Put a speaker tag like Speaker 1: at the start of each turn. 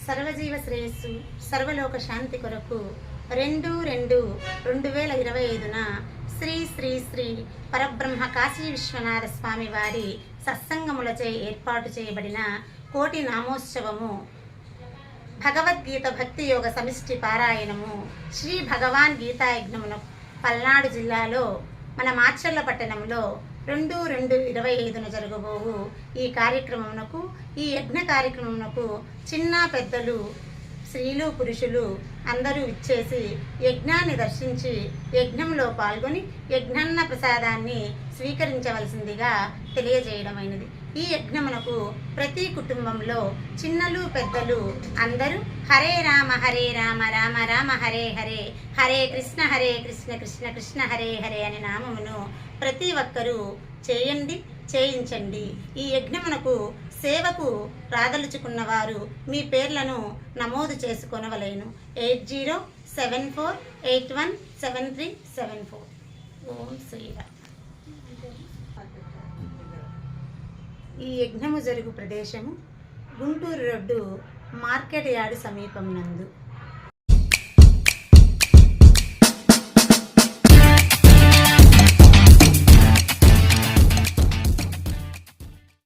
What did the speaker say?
Speaker 1: సర్వజీవ శ్రేయస్సు సర్వలోక శాంతి కొరకు రెండు రెండు రెండు వేల ఇరవై ఐదున శ్రీ శ్రీ శ్రీ పరబ్రహ్మ కాశీ విశ్వనాథ స్వామి వారి సత్సంగములచే ఏర్పాటు చేయబడిన కోటి నామోత్సవము భగవద్గీత భక్తి యోగ సమిష్టి పారాయణము శ్రీ భగవాన్ గీతాయజ్ఞమును పల్నాడు జిల్లాలో మన మాచర్ల పట్టణంలో రెండు రెండు ఇరవై ఐదున జరగబోవు ఈ కార్యక్రమమునకు ఈ యజ్ఞ కార్యక్రమమునకు చిన్న పెద్దలు స్త్రీలు పురుషులు అందరూ ఇచ్చేసి యజ్ఞాన్ని దర్శించి యజ్ఞంలో పాల్గొని యజ్ఞన్న ప్రసాదాన్ని స్వీకరించవలసిందిగా తెలియజేయడమైనది. ఈ యజ్ఞమునకు ప్రతి కుటుంబంలో చిన్నలు పెద్దలు అందరూ హరే రామ హరే రామ రామ రామ హరే హరే హరే కృష్ణ హరే కృష్ణ కృష్ణ కృష్ణ హరే హరే అనే నామమును ప్రతి ఒక్కరూ చేయండి చేయించండి. ఈ యజ్ఞమునకు సేవకు రాదలుచుకున్న వారు మీ పేర్లను నమోదు చేసుకొనవలేను. Eight zero seven four eight one seven three seven four. ఓం శ్రీరామ్. ఈ యజ్ఞము జరుగు ప్రదేశము గుంటూరు రోడ్డు మార్కెట్ యార్డు సమీపం నందు.